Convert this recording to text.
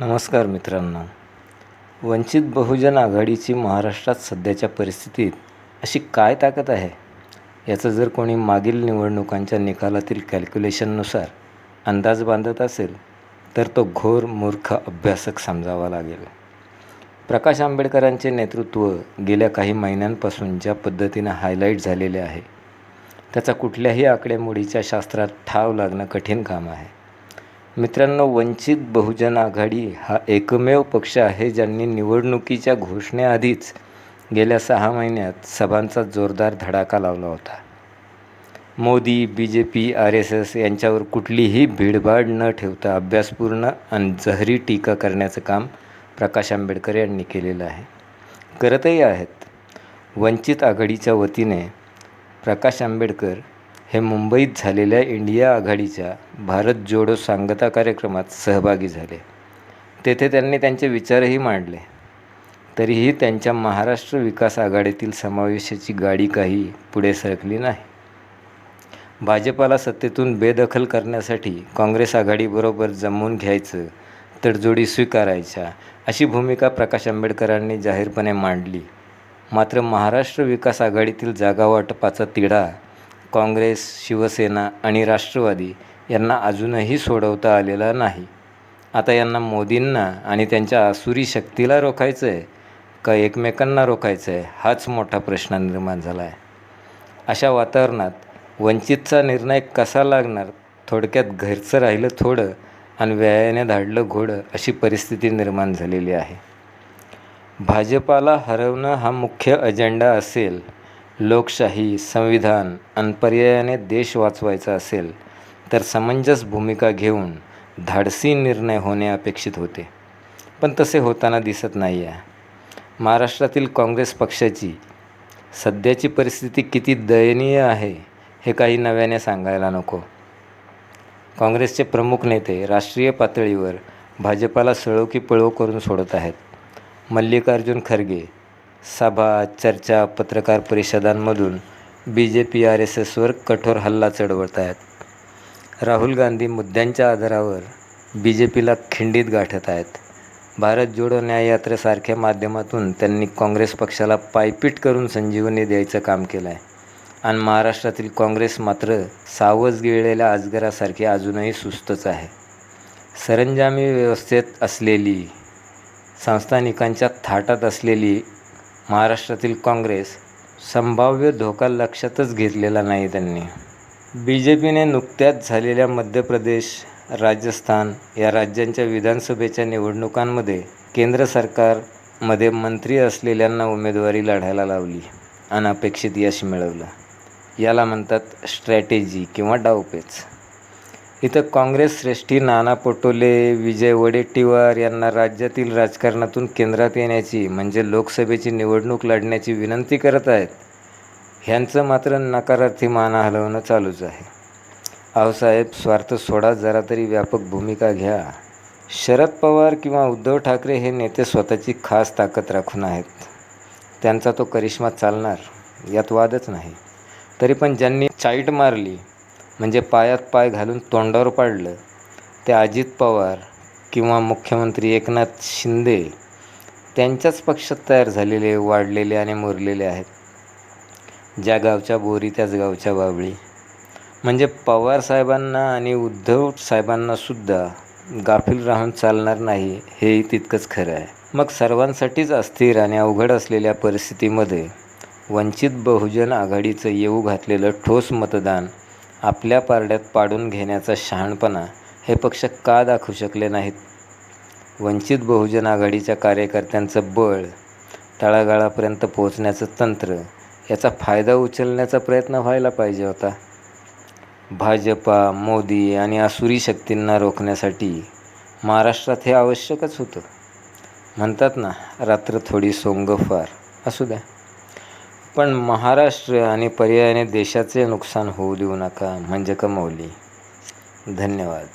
नमस्कार मित्रांनो. वंचित बहुजन आघाडीची महाराष्ट्रात सध्याच्या परिस्थितीत अशी काय ताकद आहे? याचं जर कोणी मागील निवडणुकांच्या निकालातील कॅल्क्युलेशननुसार अंदाज बांधत असेल तर तो घोर मूर्ख अभ्यासक समजावा लागेल. प्रकाश आंबेडकरांचे नेतृत्व गेल्या काही महिन्यांपासून ज्या पद्धतीनं हायलाईट झालेले आहे त्याचा कुठल्याही आकडेमोडीच्या शास्त्रात ठाव लागणं कठीण काम आहे. मित्रांनो वंचित बहुजन आघाडी हा एकमेव पक्ष आहे ज्यांनी निवडणुकीच्या घोषणेआधीच गेल्या सहा महिन्यात सभांचा जोरदार धडाका लावला होता. Modi B J P R S S यांच्यावर कुठलीही भीडभाड न ठेवता अभ्यासपूर्ण आणि जहरी टीका करण्याचं काम प्रकाश आंबेडकर यांनी केलेलं आहे. करतही आहेत. वंचित आघाडीच्या वतीने प्रकाश आंबेडकर हे मुंबईत झालेल्या इंडिया आघाडीच्या भारत जोडो सांगता कार्यक्रमात सहभागी झाले. तेथे त्यांनी त्यांचे विचारही मांडले. तरीही त्यांच्या महाराष्ट्र विकास आघाडीतील समावेशाची गाडी काही पुढे सरकली नाही. भाजपाला सत्तेतून बेदखल करण्यासाठी काँग्रेस आघाडीबरोबर जमवून घ्यायचं तडजोडी स्वीकारायच्या अशी भूमिका प्रकाश आंबेडकरांनी जाहीरपणे मांडली. मात्र महाराष्ट्र विकास आघाडीतील जागावाटपाचा तिढा काँग्रेस शिवसेना आणि राष्ट्रवादी यांना अजूनही सोडवता आलेला नाही. आता यांना मोदींना आणि त्यांच्या आसुरी शक्तीला रोखायचं आहे का एकमेकांना रोखायचं आहे हाच मोठा प्रश्न निर्माण झाला आहे अशा वातावरणात वंचितचा निर्णय कसा लागणार? थोडक्यात घरचं राहिलं थोडं आणि व्यायाने धाडलं घोडं अशी परिस्थिती निर्माण झालेली आहे. भाजपाला हरवणं हा मुख्य अजेंडा असेल लोकशाही संविधान आणि पर्यायाने देश वाचवायचा असेल तर समंजस भूमिका घेऊन धाडसी निर्णय होणे अपेक्षित होते. पण तसे होताना दिसत नाही आहे महाराष्ट्रातील काँग्रेस पक्षाची सध्याची परिस्थिती किती दयनीय आहे हे काही नव्याने सांगायला नको. काँग्रेसचे प्रमुख नेते राष्ट्रीय पातळीवर भाजपाला सळो की पळो करून सोडत आहेत. मल्लिकार्जुन खरगे सभा चर्चा पत्रकार परिषदांमधून B J P R S एसवर कठोर हल्ला चढवत आहेत. राहुल गांधी मुद्द्यांच्या आधारावर बी जे पीला खिंडीत गाठत आहेत. भारत जोडो न्याययात्रेसारख्या माध्यमातून त्यांनी काँग्रेस पक्षाला पायपीट करून संजीवनी द्यायचं काम केलं आहे आणि महाराष्ट्रातील काँग्रेस मात्र सावज गिळलेल्या अजगरासारखी अजूनही सुस्तच आहे. सरंजामी व्यवस्थेत असलेली संस्थानिकांच्या थाटात असलेली महाराष्ट्रातील काँग्रेस संभाव्य धोका लक्षातच घेतलेला नाही त्यांनी. बी जे पीने नुकत्याच झालेल्या मध्य प्रदेश राजस्थान या राज्यांच्या विधानसभेच्या निवडणुकांमध्ये केंद्र सरकारमध्ये मंत्री असलेल्यांना उमेदवारी लढायला लावली अनपेक्षित यश मिळवलं. याला म्हणतात स्ट्रॅटेजी किंवा डावपेच. इथं काँग्रेस श्रेष्ठी नाना पटोले विजय वडेट्टीवार यांना राज्यातील राजकारणातून केंद्रात येण्याची म्हणजे लोकसभेची निवडणूक लढण्याची विनंती करत आहेत. ह्यांचं मात्र नकारार्थी माना हलवणं चालूच आहे. आहोसाहेब स्वार्थ सोडा जरा तरी व्यापक भूमिका घ्या. शरद पवार किंवा उद्धव ठाकरे हे नेते स्वतःची खास ताकद राखून आहेत. त्यांचा तो करिश्मा चालणार यात वादच नाही. तरी पण ज्यांनी चाईट मारली म्हणजे पायात पाय घालून तोंडावर पाडलं ते अजित पवार किंवा मुख्यमंत्री एकनाथ शिंदे त्यांच्याच पक्षात तयार झालेले वाढलेले आणि मुरलेले आहेत. ज्या गावच्या बोरी त्याच गावच्या बावळी. म्हणजे पवार साहेबांना आणि उद्धव साहेबांनासुद्धा गाफील राहून चालणार नाही हेही तितकंच खरं आहे. मग सर्वांसाठीच अस्थिर आणि अवघड असलेल्या परिस्थितीमध्ये वंचित बहुजन आघाडीचं येऊ घातलेलं ठोस मतदान आपल्या पारड्यात पाडून घेण्याचा शहाणपणा हे पक्ष का दाखवू शकले नाहीत? वंचित बहुजन आघाडीच्या कार्यकर्त्यांचं बळ तळागाळापर्यंत पोहोचण्याचं तंत्र याचा फायदा उचलण्याचा प्रयत्न व्हायला पाहिजे होता. भाजपा मोदी आणि आसुरी शक्तींना रोखण्यासाठी महाराष्ट्रात हे आवश्यकच होतं. म्हणतात ना रात्र थोडी सोंग फार. असू द्या. पण महाराष्ट्र आणि पर्यायाने देशाचे नुकसान होऊ देऊ नका. म्हणजे कमवली. धन्यवाद.